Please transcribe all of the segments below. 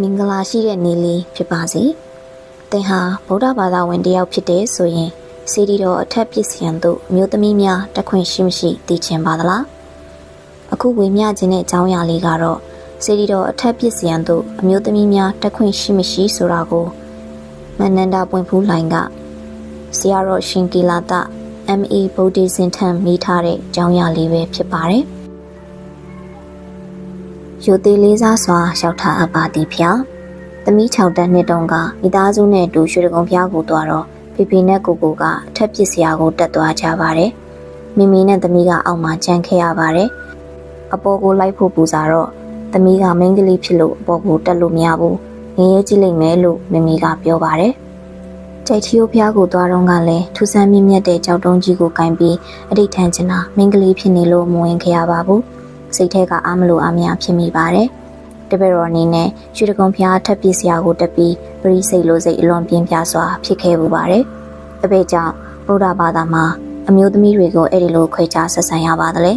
မင်္ဂလာရှိတဲ့နေ့လေးဖြစ်ပါစေ။သင်ဟာဗုဒ္ဓဘာသာဝင်တစ်ယောက်ဖြစ်တဲ့ဆိုရင်စီဒီတော်အထက်ပစ္စယံတို့အမျိုးသမီးများတက်ခွင့်ရှိမရှိသိချင်ပါသလား။အခုဝေမျှခြင်းတဲ့အကြောင်းအရာလေးကတော့စီဒီတော်အထက်ပစ္စယံတို့အမျိုးသမီးများတက်ခွင့်ရှိမရှိဆိုတာကိုမနန္ဒပွင့်ဖူးလိုင်ကဆရာတော်ရှင်ကီလာတ MA ဗုဒ္ဓဇင်ထံမိထားတဲ့အကြောင်းအရာလေးပဲဖြစ်ပါတယ်။ ရိုသေးလေးစားစွာလျှောက်ထားအပ်ပါသည်ဖျား။သမီး6တက်နှစ်တုန်းကမိသားစုနဲ့အတူရွှေတကုံဖျားကိုသွားတော့ဖေဖေနဲ့ကိုကိုကအထက်ပစ္စရာကိုတက်သွားကြပါတယ်။မိမိနဲ့သမီးကအောက်မှာကြံခဲ့ရပါတယ်။အပေါ်ကိုလိုက်ဖို့ပူစားတော့သမီးကမိန်းကလေးဖြစ်လို့အပေါ်ကိုတက်လို့မရဘူး။ငရဲကြည့်လိုက်မယ်လို့မိမိကပြောပါတယ်။ကြိတ်ချီယိုဖျားကိုသွားတော့ကလည်းထူဆန်းမြင့်မြတ်တဲ့ကြောက်တုံးကြီးကိုကင်ပြီးအဋိဌံချင်တာမိန်းကလေးဖြစ်နေလို့မဝင်ခဲ့ရပါဘူး။ စိတ်ထဲကအားမလို့အားမရဖြစ်မိပါတယ်။တပည့်တော်အနေနဲ့ရွှေတကုံဖျားထပ်ပစ္စရာကိုတက်ပြီးပရိစိတ်လိုစိတ်အလွန်ပြင်းပြစွာဖြစ်ခဲ့ပူပါတယ်။တပည့်ကြောင့်ဗုဒ္ဓဘာသာမှာအမျိုးသမီးတွေကိုအဲ့ဒီလိုခွဲခြားဆက်ဆံရပါသလဲ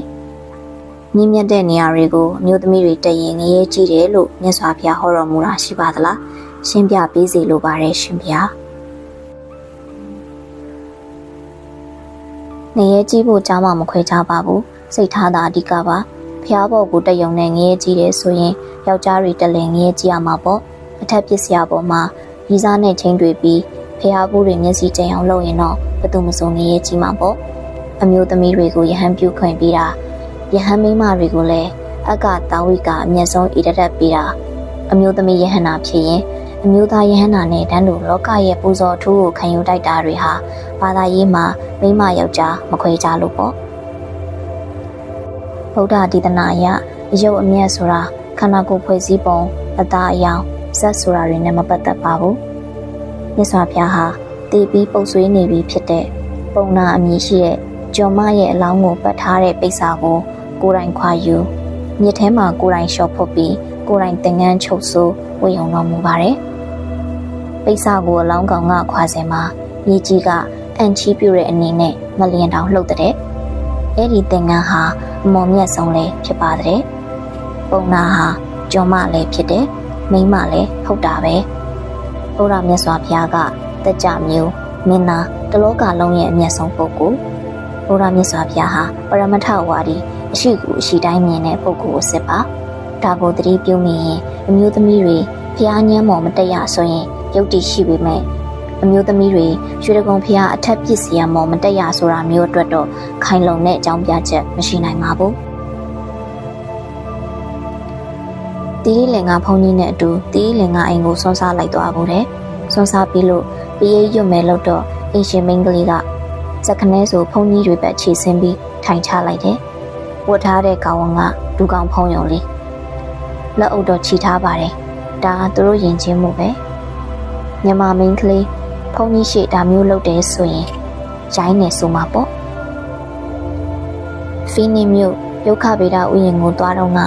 ။မြင့်မြတ်တဲ့နေရာတွေကိုအမျိုးသမီးတွေတက်ရင်ငရဲကြည့်တယ်လို့မြတ်စွာဘုရားဟောတော်မူတာရှိပါသလား။ရှင်းပြပေးစီလိုပါတယ်ရှင်ဗျာ။နေရဲကြည့်ဖို့ကြားမှမခွဲခြားပါဘူးစိတ်ထားတာအဓိကပါ ဖျားဘော်ကိုတက်ယုံနဲ့ငရဲကြည့်တယ်ဆိုရင်ယောက်ျားတွေတက်လင်ငရဲကြည့်ရမှာပေါ့အထက်ပစ္စယပေါ်မှာရီစားနဲ့ချင်းတွေပြီးဖျားဘူးတွေမျက်စိကျင်အောင်လုပ်ရင်တော့ဘယ်သူမှစုံငရဲကြည့်မှာပေါ့အမျိုးသမီးတွေကိုယဟန်ပြုခွင့်ပေးတာယဟန်မိန်းမတွေကိုလည်းအကတာဝိကအမျက်ဆုံးဣဒရက်ပေးတာအမျိုးသမီးယဟန်နာဖြစ်ရင်အမျိုးသားယဟန်နာနဲ့တန်းတူလောကရဲ့ပူဇော်ထူးကိုခံယူတိုက်တာတွေဟာဘာသာရေးမှာမိန်းမယောက်ျားမခွဲခြားလို့ပေါ့ ဗုဒ္ဓဒေသနာအရအယုတ်အမျက်ဆိုတာခန္ဓာကိုယ်ဖွဲ့စည်းပုံအသားအယောင်ဇက်ဆိုတာတွေနဲ့မပတ်သက်ပါဘူးမြတ်စွာဘုရားဟာတည်ပြီးပုတ်ဆွေးနေပြီဖြစ်တဲ့ပုံနာအမည်ရှိတဲ့ကျော်မရဲ့အလောင်းကိုပတ်ထားတဲ့ပိဿာကိုကိုယ်တိုင်ခွာယူမြစ်ထဲမှာကိုယ်တိုင်လျှော်ဖုတ်ပြီးကိုယ်တိုင်သင်္ကန်းချုပ်ဆိုးဝေယုံတော်မူပါတယ်ပိဿာကိုအလောင်းကောင်ကခွာစင်မှာမြေကြီးကအန်ချီပြူတဲ့အနေနဲ့မလျင်တောင်လှုပ်တဲ့အဲ့ဒီသင်္ကန်းဟာအမော်မြတ်ဆုံးလေးဖြစ်ပါတဲ့ပုံနာဟာကျော်မလည်းဖြစ်တယ်မိန်းမလည်းဟုတ်တာပဲဘုရားမြတ်စွာဘုရားကတက်ကြမျိုးမင်းသားတလောကလုံးရဲ့အမျက်ဆုံးပုဂ္ဂိုလ်ဘုရားမြတ်စွာဘုရားဟာပရမထဝါဒီအရှိကူအရှိတိုင်းမြင်တဲ့ပုဂ္ဂိုလ်ကိုစစ်ပါဒါကိုသတိပြုမိရင်အမျိုးသမီးတွေဖျားညမ်းမော်မတက်ရဆိုရင်ယုတ်တိရှိပေမဲ့ အမျိုးသမီးတွေရွှေတကုံဖျားအထက်ပစ္စည်းမော်မတက်ရဆိုတာမျိုးအတွက်တော့ခိုင်လုံတဲ့အကြောင်းပြချက်မရှိနိုင်ပါဘူးတီးလင်ကဖုန်ကြီးနဲ့အတူတီးလင်ကအိမ်ကိုဆွန်းစားလိုက်သွားဘူးတဲ့ဆွန်းစားပြီးလို့ပြေးရွတ်မဲလို့တော့အင်ရှင်မင်းကလေးကစက်ခနဲဆိုဖုန်ကြီးတွေပဲခြေဆင်းပြီးထိုင်ချလိုက်တယ်ဝတ်ထားတဲ့ကောင်ကဒူကောင်ဖုံးယုံလေးလက်အုပ်တော့ခြိထားပါတယ်ဒါသူတို့ယဉ်ကျေးမှုပဲမြမမင်းကလေး ဖုန်ကြီးရှိဒါမျိုးလုပ်တယ်ဆိုရင်ရိုင်းနေဆိုမှာပေါ့ဖီနီမျိုးဒုက္ခဗေဒဥယျာဉ်ကိုသွားတော့က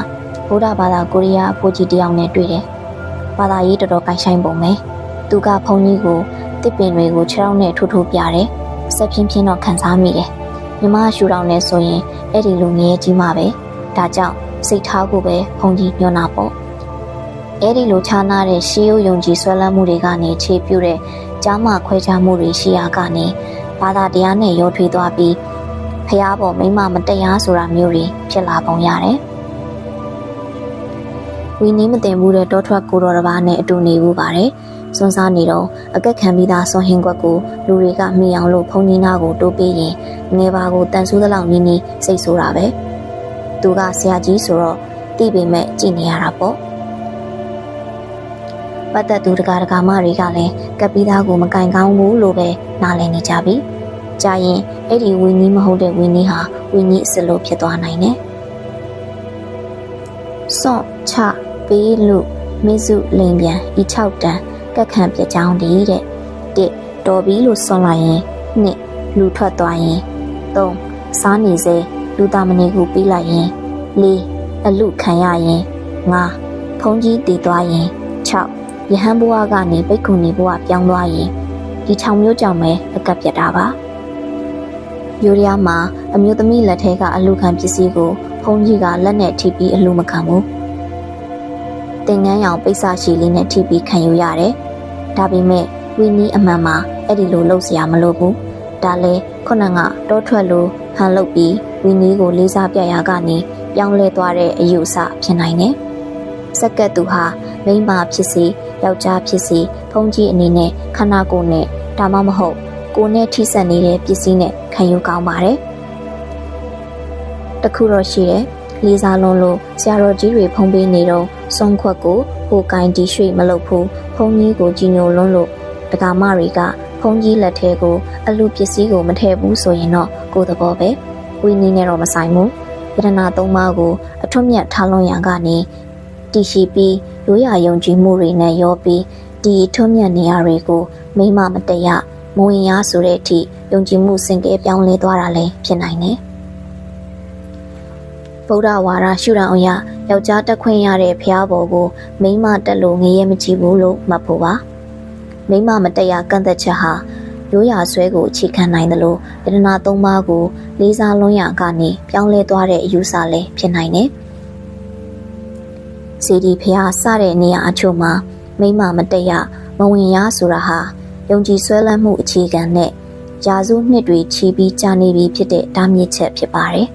ဗုဒ္ဓဘာသာကိုရီးယားအဖိုးကြီးတယောက်နဲ့တွေ့တယ်။ဘာသာရေးတော်တော်ကိုင်းဆိုင်ပုံပဲ။သူကဘုန်းကြီးကိုတစ်ပင်တွေကိုခြေထောက်နဲ့ထိုးထိုးပြတယ်။ဆက်ဖြင်းဖြင်းတော့ခံစားမိတယ်။မြမရှူတော်နဲ့ဆိုရင်အဲ့ဒီလိုငရဲကြီးမှပဲ။ဒါကြောင့်စိတ်ထားကိုပဲဘုန်းကြီးညွှန်တာပေါ့။အဲ့ဒီလိုခြားနာတဲ့ရှေးရုံယုံကြည်ဆွဲလန်းမှုတွေကနေခြေပြုတ်တဲ့ ကြားမှခွဲခြားမှုတွေရှိရာကနေဘာသာတရားနဲ့ရောထွေးသွားပြီးဖះပေါ်မိမမတရားဆိုတာမျိုးတွေဖြစ်လာပုံရတယ်။ဝီနီးမတင်ဘူးတဲ့တောထွက်ကိုတော်တစ်ပါးနဲ့အတူနေဘူးပါတယ်။စွန်းစားနေတော့အကက်ခံပြီးသားစွန်ဟင်းကွက်ကိုလူတွေကမိအောင်လို့ဖုန်ကြီးနာကိုတိုးပေးရင်ငယ်ပါကိုတန်ဆူးသလောက်နီးနီးစိတ်ဆိုးတာပဲ။သူကဆရာကြီးဆိုတော့တိပေမဲ့ကြည်နေရတာပေါ့။ ပတ်သက်သူတကာတကာမတွေကလည်းကပ်ပြီးသားကိုမကင်ကောင်းဘူးလို့ပဲနားလည်နေကြပြီ။ကြာရင်အဲ့ဒီဝီနီးမဟုတ်တဲ့ဝီနီးဟာဝီနီးအစ်စ်လို့ဖြစ်သွားနိုင်တယ်။စော့ချပေးလို့မင်းစုလိန်ပြန်ဤ6တန်ကက်ခံပြကြောင်းဒီတဲ့တစ်တော်ပြီးလို့ဆွန်လိုက်ရင်နှစ်လူထွက်သွားရင်သုံးစားနေစေလူသားမနေကိုပြီးလိုက်ရင်လေးအလူခံရရင်ငါဖုံးကြီးတည်သွားရင်6 ရဟန်းဘဝကနေပိတ်ခုနေဘဝပြောင်းသွားရင်ဒီ6မျိုးကြောင့်ပဲအကပ်ပြတာပါယူရီးယားမှာအမျိုးသမီးလက်ထဲကအလူခံပစ္စည်းကိုဖုံးကြီးကလက်နဲ့ထိပြီးအလူမခံဘူးတတင်ငန်းရောင်ပိတ်စရှိလေးနဲ့ထိပြီးခံယူရတယ်။ဒါပေမဲ့ဝီနီအမှန်မှာအဲ့ဒီလိုလုပ်စရာမလိုဘူး။ဒါလဲခုနကတောထွက်လိုဟန်လုပ်ပြီးဝီနီကိုလေးစားပြရာကနေပြောင်းလဲသွားတဲ့အယူအဆဖြစ်နိုင်တယ်။စက်ကတ်သူဟာ မိန်းမဖြစ်စီယောက်ျားဖြစ်စီဖုန်ကြီးအနေနဲ့ခန္ဓာကိုယ်နဲ့ဒါမှမဟုတ်ကိုယ်နဲ့ထိစပ်နေတဲ့ပစ္စည်းနဲ့ခံယူကောင်းပါတယ်။တခုတော့ရှိတယ်။လေးစားလုံးလို့ဆရာတော်ကြီးတွေဖုံးပေးနေတော့စွန်ခွက်ကိုဟိုကင်တီရွှေ့မလုပ်ဘူးဖုန်ကြီးကိုကြီးညိုလွန်းလို့ဒကာမတွေကဖုန်ကြီးလက်ထဲကိုအလူပစ္စည်းကိုမထည့်ဘူးဆိုရင်တော့ကိုယ်သဘောပဲဝီနီနဲ့တော့မဆိုင်ဘူးယတနာသုံးပါးကိုအထွတ်မြတ်ထားလွန်ရန်ကနေတည်ရှိပြီး ရိုးရာယုံကြည်မှုတွေနဲ့ရောပြီးဒီထွတ်မြတ်နေရာတွေကိုမိမမတရမဝင်ရဆိုတဲ့အထိယုံကြည်မှုစင်ကဲပြောင်းလဲသွားတာလည်းဖြစ်နိုင်တယ်ဗုဒ္ဓဝါဒရှုထောင့်အရယောက်ျားတက်ခွင့်ရတဲ့ဖျားဘော်ကိုမိန်းမတက်လို့ငရဲမကြည့်ဘူးလို့မှတ်ဖို့ပါမိန်းမမတက်ရကန့်သက်ချက်ဟာရိုးရာဆွဲကိုအခြေခံနိုင်တယ်လို့ယတနာသုံးပါးကိုလေးစားလွန်းရကနေပြောင်းလဲသွားတဲ့အယူဆလည်းဖြစ်နိုင်တယ် စီဒီဖျားစတဲ့နေရာအချို့မှာမိန်းမမတက်ရမဝင်ရဆိုတာဟာယုံကြည်ဆွဲလန်းမှုအခြေခံနဲ့ယာစုနှစ်တွေချီပြီးကြာနေပြီဖြစ်တဲ့တားမြစ်ချက်ဖြစ်ပါတယ်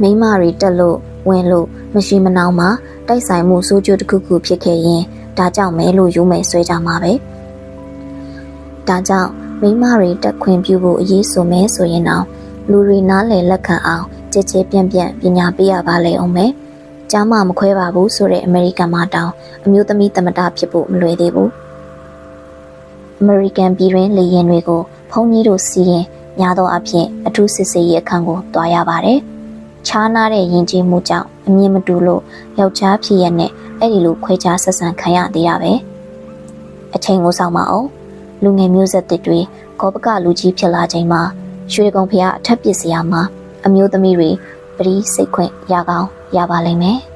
မိန်းမတွေတက်လို့ဝင်လို့မရှိမနှောင်းမှာတိုက်ဆိုင်မှုစိုးကျိုးတစ်ခုခုဖြစ်ခဲ့ရင်ဒါကြောင့်မဲလို့ယူမယ်ဆွဲကြမှာပဲဒါကြောင့်မိန်းမတွေတက်ခွင့်ပြုဖို့အရေးဆိုမဲဆိုရင်တော့လူတွေနားလည်လက်ခံအောင်ကြည်ကြဲပြန့်ပြန့်ပညာပေးရပါလေအောင်မယ် ကြားမမခွဲပါဘူးဆိုတဲ့အမေရိကန်မှာတောင်အမျိုးသမီးသမတဖြစ်ဖို့မလွယ်သေးဘူးအမေရိကန်ပြည်တွင်းလေယာဉ်တွေကိုဖုန်းကြီးတို့စီးရင်များသောအားဖြင့်အထူးစစ်ဆေးရေးအခန်းကိုတွားရပါတယ်။ခြားနာတဲ့ယဉ်ကျေးမှုကြောင့်အမြင်မတူလို့ယောက်ျားဖြစ်ရနဲ့အဲ့ဒီလိုခွဲခြားဆက်ဆံခံရသေးရပဲ။အချိန်ကိုစောင့်မအောင်လူငယ်မျိုးဆက်တစ်တွေကောပကလူကြီးဖြစ်လာချိန်မှာရွှေကုံဖျားအထက်ပစ္စည်းမှာအမျိုးသမီးတွေပရိစိတ်ခွင့်ရကောင်း ရပါလိမ့်မယ်။